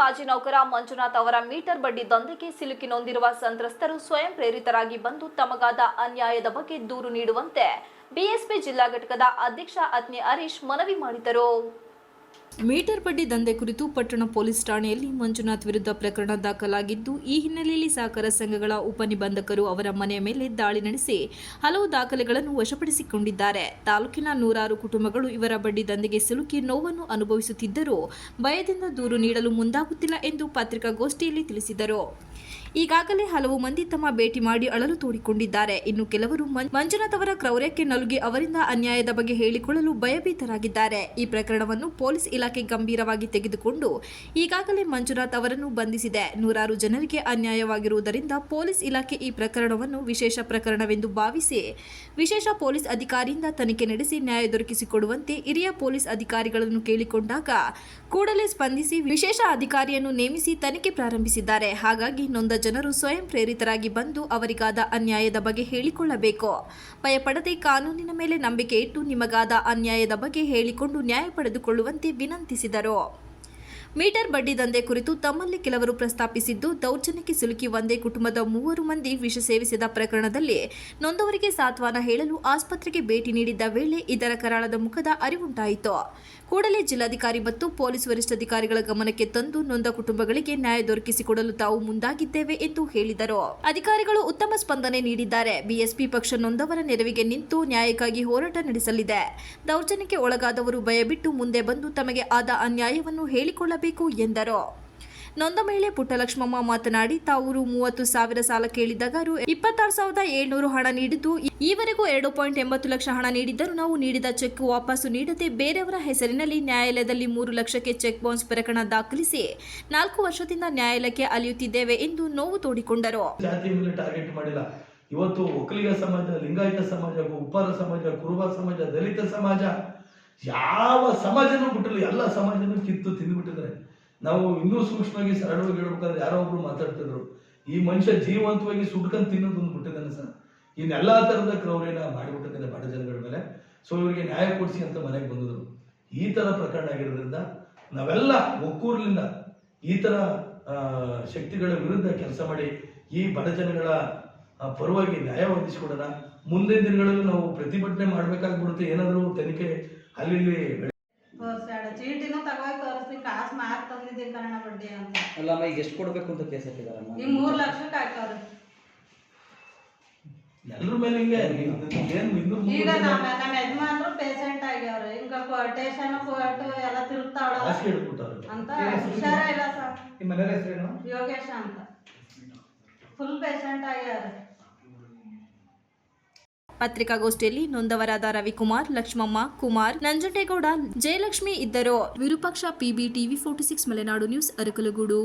ಮಾಜಿ ನೌಕರ ಮಂಜುನಾಥ್ ಅವರ ಮೀಟರ್ ಬಡ್ಡಿ ದಂಧೆಗೆ ಸಿಲುಕಿ ನೊಂದಿರುವ ಸಂತ್ರಸ್ತರು ಸ್ವಯಂ ಪ್ರೇರಿತರಾಗಿ ಬಂದು ತಮಗಾದ ಅನ್ಯಾಯದ ಬಗ್ಗೆ ದೂರು ನೀಡುವಂತೆ ಬಿಎಸ್ಪಿ ಜಿಲ್ಲಾ ಘಟಕದ ಅಧ್ಯಕ್ಷ ಅತ್ನಿ ಹರೀಶ್ ಮನವಿ ಮಾಡಿದರು. ಮೀಟರ್ ಬಡ್ಡಿ ದಂಧೆ ಕುರಿತು ಪಟ್ಟಣ ಪೊಲೀಸ್ ಠಾಣೆಯಲ್ಲಿ ಮಂಜುನಾಥ್ ವಿರುದ್ಧ ಪ್ರಕರಣ ದಾಖಲಾಗಿದ್ದು, ಈ ಹಿನ್ನೆಲೆಯಲ್ಲಿ ಸಹಕಾರ ಸಂಘಗಳ ಉಪನಿಬಂಧಕರು ಅವರ ಮನೆಯ ಮೇಲೆ ದಾಳಿ ನಡೆಸಿ ಹಲವು ದಾಖಲೆಗಳನ್ನು ವಶಪಡಿಸಿಕೊಂಡಿದ್ದಾರೆ. ತಾಲೂಕಿನ ನೂರಾರು ಕುಟುಂಬಗಳು ಇವರ ಬಡ್ಡಿ ದಂಧೆಗೆ ಸಿಲುಕಿ ನೋವನ್ನು ಅನುಭವಿಸುತ್ತಿದ್ದರೂ, ಭಯದಿಂದ ದೂರು ನೀಡಲು ಮುಂದಾಗುತ್ತಿಲ್ಲ ಎಂದು ಪತ್ರಿಕಾಗೋಷ್ಠಿಯಲ್ಲಿ ತಿಳಿಸಿದರು. ಈಗಾಗಲೇ ಹಲವು ಮಂದಿ ತಮ್ಮ ಭೇಟಿ ಮಾಡಿ ಅಳಲು ತೋಡಿಕೊಂಡಿದ್ದಾರೆ. ಇನ್ನು ಕೆಲವರು ಮಂಜುನಾಥ್ ಅವರ ಕ್ರೌರ್ಯಕ್ಕೆ ನಲುಗಿ ಅವರಿಂದ ಅನ್ಯಾಯದ ಬಗ್ಗೆ ಹೇಳಿಕೊಳ್ಳಲು ಭಯಭೀತರಾಗಿದ್ದಾರೆ. ಈ ಪ್ರಕರಣವನ್ನು ಪೊಲೀಸ್ ಗಂಭೀರವಾಗಿ ತೆಗೆದುಕೊಂಡು ಈಗಾಗಲೇ ಮಂಜುನಾಥ್ ಅವರನ್ನು ಬಂಧಿಸಿದೆ. ನೂರಾರು ಜನರಿಗೆ ಅನ್ಯಾಯವಾಗಿರುವುದರಿಂದ ಪೊಲೀಸ್ ಇಲಾಖೆ ಈ ಪ್ರಕರಣವನ್ನು ವಿಶೇಷ ಪ್ರಕರಣವೆಂದು ಭಾವಿಸಿ ವಿಶೇಷ ಪೊಲೀಸ್ ಅಧಿಕಾರಿಯಿಂದ ತನಿಖೆ ನಡೆಸಿ ನ್ಯಾಯ ದೊರಕಿಸಿಕೊಡುವಂತೆ ಹಿರಿಯ ಪೊಲೀಸ್ ಅಧಿಕಾರಿಗಳನ್ನು ಕೇಳಿಕೊಂಡಾಗ ಕೂಡಲೇ ಸ್ಪಂದಿಸಿ ವಿಶೇಷ ಅಧಿಕಾರಿಯನ್ನು ನೇಮಿಸಿ ತನಿಖೆ ಪ್ರಾರಂಭಿಸಿದ್ದಾರೆ. ಹಾಗಾಗಿ ನೊಂದ ಜನರು ಸ್ವಯಂ ಪ್ರೇರಿತರಾಗಿ ಬಂದು ಅವರಿಗಾದ ಅನ್ಯಾಯದ ಬಗ್ಗೆ ಹೇಳಿಕೊಳ್ಳಬೇಕು. ಭಯಪಡದೆ ಕಾನೂನಿನ ಮೇಲೆ ನಂಬಿಕೆ ಇಟ್ಟು ನಿಮಗಾದ ಅನ್ಯಾಯದ ಬಗ್ಗೆ ಹೇಳಿಕೊಂಡು ನ್ಯಾಯ ಪಡೆದುಕೊಳ್ಳುವಂತೆ ವಿನಂತಿಸಿದರು ಮೀಟರ್ ಬಡ್ಡಿ ದಂಧೆ ಕುರಿತು ತಮ್ಮಲ್ಲಿ ಕೆಲವರು ಪ್ರಸ್ತಾಪಿಸಿದ್ದು, ದೌರ್ಜನ್ಯಕ್ಕೆ ಸಿಲುಕಿ ಒಂದೇ ಕುಟುಂಬದ ಮೂವರು ಮಂದಿ ವಿಷ ಸೇವಿಸಿದ ಪ್ರಕರಣದಲ್ಲಿ ನೊಂದವರಿಗೆ ಸಾಂತ್ವನ ಹೇಳಲು ಆಸ್ಪತ್ರೆಗೆ ಭೇಟಿ ನೀಡಿದ್ದ ವೇಳೆ ಇದರ ಕರಾಳದ ಮುಖದ ಅರಿವುಂಟಾಯಿತು. ಕೂಡಲೇ ಜಿಲ್ಲಾಧಿಕಾರಿ ಮತ್ತು ಪೊಲೀಸ್ ವರಿಷ್ಠಾಧಿಕಾರಿಗಳ ಗಮನಕ್ಕೆ ತಂದು ನೊಂದ ಕುಟುಂಬಗಳಿಗೆ ನ್ಯಾಯ ದೊರಕಿಸಿಕೊಡಲು ತಾವು ಮುಂದಾಗಿದ್ದೇವೆ ಎಂದು ಹೇಳಿದರು. ಅಧಿಕಾರಿಗಳು ಉತ್ತಮ ಸ್ಪಂದನೆ ನೀಡಿದ್ದಾರೆ. ಬಿಎಸ್ಪಿ ಪಕ್ಷ ನೊಂದವರ ನೆರವಿಗೆ ನಿಂತು ನ್ಯಾಯಕ್ಕಾಗಿ ಹೋರಾಟ ನಡೆಸಲಿದೆ. ದೌರ್ಜನ್ಯಕ್ಕೆ ಒಳಗಾದವರು ಭಯಬಿಟ್ಟು ಮುಂದೆ ಬಂದು ತಮಗೆ ಆದ ಅನ್ಯಾಯವನ್ನು ಹೇಳಿಕೊಳ್ಳಬೇಕು. ಎಂದರು. ನೊಂದ ಮಹಿಳೆ ಪುಟ್ಟಲಕ್ಷ್ಮಮ್ಮ ಮಾತನಾಡಿ ತಾವು ರು ಮೂವತ್ತು ಸಾವಿರ ಸಾಲ ಕೇಳಿದಾಗ ರು ಇಪ್ಪತ್ತಾರು ಸಾವಿರದ ಏಳ್ನೂರು ಹಣ ನೀಡಿದ್ದು, ಈವರೆಗೂ ಎರಡು ಪಾಯಿಂಟ್ ಎಂಬತ್ತು ಲಕ್ಷ ಹಣ ನೀಡಿದ್ದರೂ ನಾವು ನೀಡಿದ ಚೆಕ್ ವಾಪಸ್ಸು ನೀಡದೆ ಬೇರೆಯವರ ಹೆಸರಿನಲ್ಲಿ ನ್ಯಾಯಾಲಯದಲ್ಲಿ ಮೂರು ಲಕ್ಷಕ್ಕೆ ಚೆಕ್ ಬೌನ್ಸ್ ಪ್ರಕರಣ ದಾಖಲಿಸಿ ನಾಲ್ಕು ವರ್ಷದಿಂದ ನ್ಯಾಯಾಲಯಕ್ಕೆ ಅಲಿಯುತ್ತಿದ್ದೇವೆ ಎಂದು ನೋವು ತೋಡಿಕೊಂಡರು. ಇವತ್ತು ಒಕ್ಕಲಿಗ ಸಮಾಜ, ಲಿಂಗಾಯತ ಸಮಾಜ ಉಪ್ಪಾರ ಸಮಾಜ, ಕುರುಬ ಸಮಾಜ, ದಲಿತ ಸಮಾಜ ಯಾವ ಸಮಾಜನೂ ಬಿಟ್ಟಿಲ್ಲ, ಎಲ್ಲ ಸಮಾಜನೂ ಕಿತ್ತು ತಿಂದುಬಿಟ್ಟಿದ್ದಾರೆ ನಾವು ಇನ್ನೂ ಸೂಕ್ಷ್ಮವಾಗಿ ಸರಳವಾಗಿ ಹೇಳ್ಬೇಕಾದ್ರೆ ಯಾರೋ ಒಬ್ರು ಮಾತಾಡ್ತಿದ್ರು, ಈ ಮನುಷ್ಯ ಜೀವಂತವಾಗಿ ಸುಟ್ಕೊಂಡು ತಿನ್ನೋದು ಬಿಟ್ಟಿದ್ದಾನೆ ಸರ್. ಇನ್ನೆಲ್ಲಾ ತರದ ಕ್ರೌರ್ಯನ ಮಾಡಿಬಿಟ್ಟಿದ್ದಾನೆ ಬಡ ಜನಗಳ ಮೇಲೆ. ಸೊ ಇವರಿಗೆ ನ್ಯಾಯ ಕೊಡಿಸಿ ಅಂತ ಮನೆಗೆ ಬಂದಿದ್ರು. ಈ ತರ ಪ್ರಕರಣ ಆಗಿರೋದ್ರಿಂದ ನಾವೆಲ್ಲ ಒಕ್ಕೂರ್ಲಿಂದ ಈ ತರ ಶಕ್ತಿಗಳ ವಿರುದ್ಧ ಕೆಲಸ ಮಾಡಿ ಈ ಬಡ ಜನಗಳ ಪರವಾಗಿ ನ್ಯಾಯ ಒದಗಿಸಿಕೊಡೋಣ. ಮುಂದಿನ ದಿನಗಳಲ್ಲಿ ನಾವು ಪ್ರತಿಭಟನೆ ಮಾಡ್ಬೇಕಾಗ್ಬಿಡುತ್ತೆ. ಏನಾದರೂ ತನಿಖೆ ಅಲ್ಲಿ ಚೀಟಿನೂ ತಗೋಯ್ ತೋರಿಸ್ಲಿ ಕಾಸು ಮಾರ್ಕ್ ತಂದಿದ್ದೀನಿ ಕನ್ನಡ ಬಡ್ಡಿ ಅಂತ. ಅಲ್ಲಮ್ಮ ಈಗ ಎಷ್ಟು ಕೊಡಬೇಕು ಅಂತ ಕೇಸ್ ಹಾಕಿದಾರಮ್ಮ? ಈಗ ಮೂರ್ ಲಕ್ಷಕ್ಕೆ ಹಾಕವ್ರಿ ಎಲ್ಲರ ಮೇಲೆ ಹಿಂಗೆ ಏನು ಈಗ ನಮ್ಮ ನಮ್ಮ ಯಜಮಾನ್ರು ಪೇಷಂಟ್ ಆಗ್ಯಾವ್ರಿ. ಹಿಂಗ ಟೇಷನ್ ಕೋರ್ಟ್ ಎಲ್ಲ ತಿರುಗ್ತಾವಳ ಹಾಸಿಗೆ ಅಂತ ಹುಷಾರ ಇಲ್ಲ ಸರ್. ನಿಮ್ಮ ಹೆಸರೇನು? ಯೋಗೇಶ ಅಂತ. ಫುಲ್ ಪೇಷಂಟ್ ಆಗ್ಯಾರ ಪತ್ರಿಕಾಗೋಷ್ಠಿಯಲ್ಲಿ ನೊಂದವರಾದ ರವಿಕುಮಾರ್, ಲಕ್ಷ್ಮಮ್ಮ, ಕುಮಾರ್, ನಂಜುಂಡೇಗೌಡ, ಜಯಲಕ್ಷ್ಮಿ ಇದ್ದರು. Virupaksha PB TV forty six, Malenadu news, Arakalagudu.